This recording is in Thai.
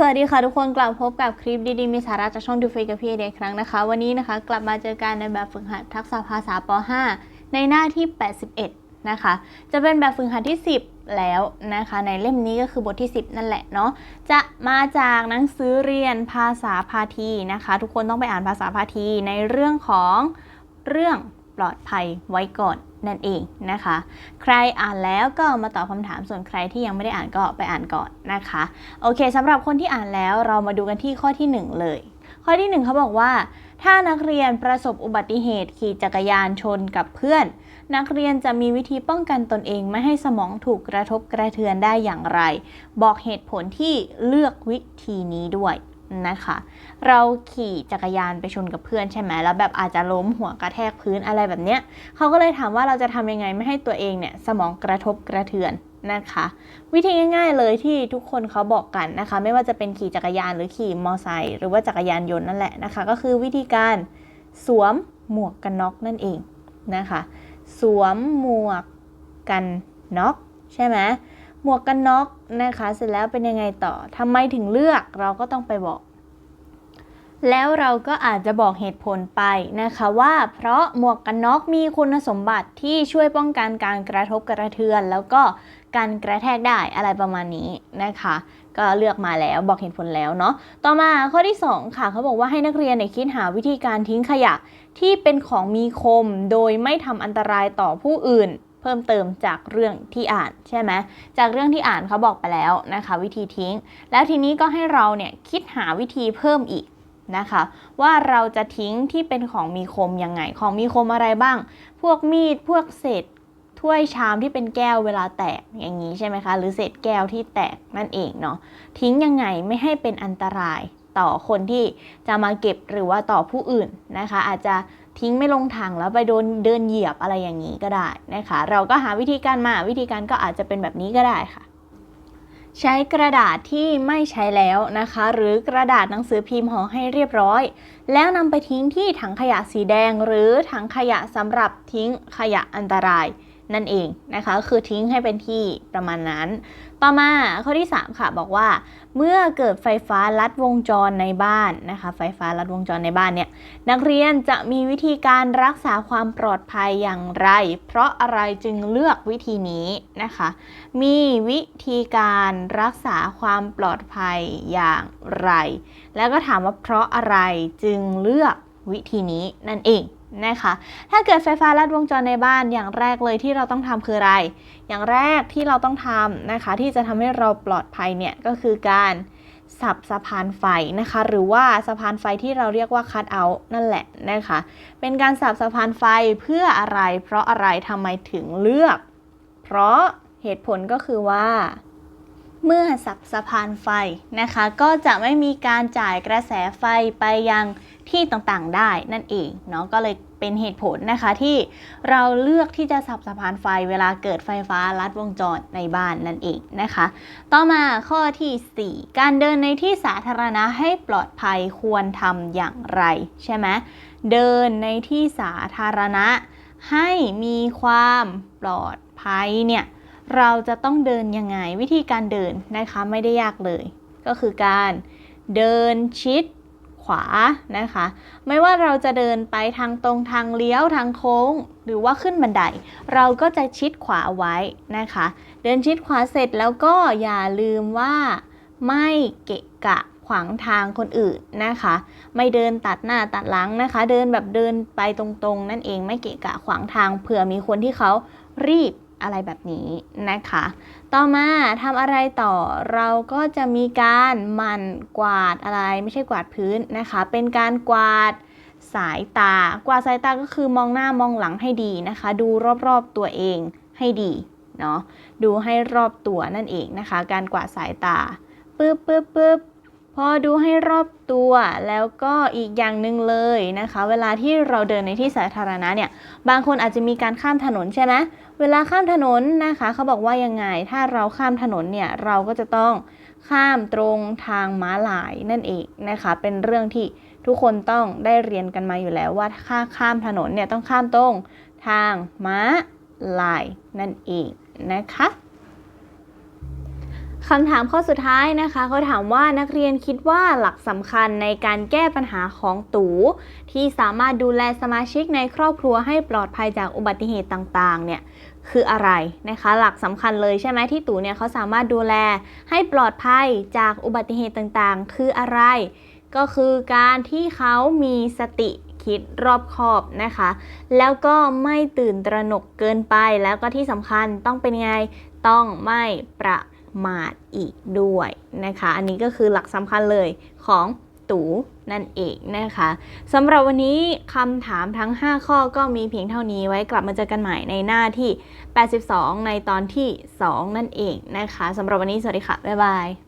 สวัสดีค่ะทุกคนกลับพบกับคลิปดีๆมีสาระจากช่องดูเฟกับพี่เด็กครั้งนะคะ วันนี้นะคะกลับมาเจอกันในแบบฝึกหัดทักษะภาษาป .5 ในหน้าที่ 81 นะคะ จะเป็นแบบฝึกหัดที่ 10 แล้วนะคะ ในเล่มนี้ก็คือบทที่ 10 นั่นแหละเนาะจะมาจากหนังสือเรียนภาษาพาทีนะคะ ทุกคนต้องไปอ่านภาษาพาทีในเรื่องของเรื่องปลอดภัยไว้ก่อน นั่นเองนะคะ ใครอ่านแล้วก็มาตอบคำถามส่วนใครที่ยังไม่ได้อ่านก็ไปอ่านก่อนนะคะ โอเคสำหรับคนที่อ่านแล้วเรามาดูกันที่ข้อที่ 1 เลย ข้อที่ 1เขาบอกว่า ถ้านักเรียนประสบอุบัติเหตุขี่จักรยานชนกับเพื่อน นักเรียนจะมีวิธีป้องกันตนเองไม่ให้สมองถูกกระทบกระเทือนได้อย่างไร บอกเหตุผลที่เลือกวิธีนี้ด้วย นะคะ เราขี่จักรยานไปชนกับเพื่อนใช่ไหมแล้วแบบอาจจะล้มหัวกระแทกพื้นอะไรแบบเนี้ยเขาก็เลยถามว่าเราจะทำยังไงไม่ให้ตัวเองเนี่ยสมองกระทบกระเทือนนะคะ วิธีง่ายๆเลยที่ทุกคนเขาบอกกันนะคะ ไม่ว่าจะเป็นขี่จักรยานหรือขี่มอไซค์หรือว่าจักรยานยนต์นั่นแหละนะคะ ก็คือวิธีการสวมหมวกกันน็อกนั่นเองนะคะ สวมหมวกกันน็อกใช่ไหม หมวกกันน็อกนะคะ เสร็จแล้วเป็นยังไงต่อทำไมถึงเลือกเราก็ต้องไปบอก แล้วเราก็อาจจะบอกเหตุผลไปนะคะว่า เพราะหมวกกันน็อกมีคุณสมบัติที่ช่วยป้องกันการกระทบกระเทือน แล้วก็การกระแทกได้อะไรประมาณนี้นะคะ ก็เลือกมาแล้วบอกเหตุผลแล้วเนาะต่อมาข้อที่ 2 ค่ะเขาบอกว่าให้นักเรียนเนี่ยคิดหาวิธีการทิ้งขยะที่เป็นของมีคมโดยไม่ทำอันตรายต่อผู้อื่น เพิ่มเติมจากเรื่องที่อ่านใช่ไหมจากเรื่องที่อ่านเขาบอกไปแล้วนะคะ วิธีทิ้ง แล้วทีนี้ก็ให้เราเนี่ยคิดหาวิธีเพิ่มอีกนะคะ ว่าเราจะทิ้งที่เป็นของมีคมยังไง ของมีคมอะไรบ้าง พวกมีดพวกเศษถ้วยชามที่เป็นแก้วเวลาแตกอย่างนี้ใช่ไหมคะ หรือเศษแก้วที่แตกนั่นเองเนาะทิ้งยังไงไม่ให้เป็นอันตรายต่อคนที่จะมาเก็บหรือว่าต่อผู้อื่นนะคะ อาจจะ ทิ้งไม่ลงถังแล้วไปโดนเดินเหยียบอะไรอย่างนี้ก็ได้นะคะ เราก็หาวิธีการมาวิธีการก็อาจจะเป็นแบบนี้ก็ได้ค่ะ ใช้กระดาษที่ไม่ใช้แล้วนะคะ หรือกระดาษหนังสือพิมพ์ห่อให้เรียบร้อย แล้วนำไปทิ้งที่ถังขยะสีแดง หรือถังขยะสำหรับทิ้งขยะอันตราย นั่นเองนะคะ คือทิ้งให้เป็นที่ประมาณนั้น ต่อมาข้อที่ 3 ค่ะบอกว่า เมื่อเกิดไฟฟ้าลัดวงจรในบ้านนะคะ ไฟฟ้าลัดวงจรในบ้านเนี่ยนักเรียนจะมีวิธีการรักษาความปลอดภัยอย่างไร เพราะอะไรจึงเลือกวิธีนี้นะคะ มีวิธีการรักษาความปลอดภัยอย่างไร แล้วก็ถามว่าเพราะอะไรจึงเลือกวิธีนี้นั่นเอง นะคะ ถ้าเกิดไฟฟ้าลัดวงจรในบ้านอย่างแรกเลยที่เราต้องทำคืออะไร อย่างแรกที่เราต้องทำนะคะ ที่จะทำให้เราปลอดภัยเนี่ยก็คือการสับสะพานไฟนะคะ หรือว่าสะพานไฟที่เราเรียกว่าคัตเอาท์นั่นแหละนะคะ เป็นการสับสะพานไฟเพื่ออะไร เพราะอะไรทำไมถึงเลือก เพราะเหตุผลก็คือว่า เมื่อสับสะพานไฟนะคะ ก็จะไม่มีการจ่ายกระแสไฟไปยัง ที่ต่างๆได้นั่นเองเนาะก็เลยเป็นเหตุผลนะคะที่เราเลือกที่จะสับสะพานไฟเวลาเกิดไฟฟ้าลัดวงจรในบ้านนั่นเองนะคะ ต่อมาข้อทีสี่ 4 การเดินในที่สาธารณะให้ปลอดภัยควรทำอย่างไร ใช่ไหมเดินในที่สาธารณะ ให้มีความปลอดภัยเนี่ยเราจะต้องเดินยังไงวิธีการเดินนะคะไม่ได้ยากเลย ก็คือการเดินชิด ขวานะคะ ไม่ว่าเราจะเดินไปทางตรงทางเลี้ยวทางโค้ง หรือว่าขึ้นบันได เราก็จะชิดขวาไว้นะคะ เดินชิดขวาเสร็จแล้วก็อย่าลืมว่าไม่เกะกะขวางทางคนอื่นนะคะ ไม่เดินตัดหน้าตัดหลังนะคะ เดินแบบเดินไปตรงๆ นั่นเองไม่เกะกะขวางทางเผื่อมีคนที่เขารีบ อะไรแบบนี้นะคะ ต่อมาทำอะไรต่อเราก็จะมีการหมันกวาดอะไรไม่ใช่กวาดพื้นนะคะ เป็นการกวาดสายตา กวาดสายตาก็คือมองหน้ามองหลังให้ดีนะคะ ดูรอบๆตัวเองให้ดีเนาะ ดูให้รอบตัวนั่นเองนะคะ การกวาดสายตาปึ๊บปึ๊บปึ๊บ พอดูให้รอบตัวแล้วก็อีกอย่างหนึ่งเลยนะคะ เวลาที่เราเดินในที่สาธารณะเนี่ยบางคนอาจจะมีการข้ามถนนใช่ไหมเวลาข้ามถนนนะคะเขาบอกว่ายังไง ถ้าเราข้ามถนนเนี่ยเราก็จะต้องข้ามตรงทางม้าลายนั่นเองนะคะ เป็นเรื่องที่ทุกคนต้องได้เรียนกันมาอยู่แล้วว่าถ้าข้ามถนนเนี่ยต้องข้ามตรงทางม้าลายนั่นเองนะคะ คำถามข้อสุดท้ายนะคะเขาถามว่านักเรียนคิดว่าหลักสำคัญในการแก้ปัญหาของตูที่สามารถดูแลสมาชิกในครอบครัวให้ปลอดภัยจากอุบัติเหตุต่างๆ เนี่ยคืออะไรนะคะ หลักสำคัญเลยใช่ไหมที่ตู่เนี่ยเขาสามารถดูแลให้ปลอดภัยจากอุบัติเหตุต่างๆ คืออะไร ก็คือการที่เขามีสติคิดรอบคอบนะคะ แล้วก็ไม่ตื่นตระหนกเกินไปแล้วก็ที่สำคัญต้องเป็นไงต้องไม่ประ มาดอีกด้วยนะคะ อันนี้ก็คือหลักสำคัญเลยของตูนั่นเองนะคะสำหรับวันนี้คำถามทั้ง 5 ข้อก็มีเพียงเท่านี้ไว้กลับมาเจอกันใหม่ในหน้าที่ 82 ในตอนที่ 2 นั่นเองนะคะสำหรับวันนี้สวัสดีค่ะ บ๊ายบาย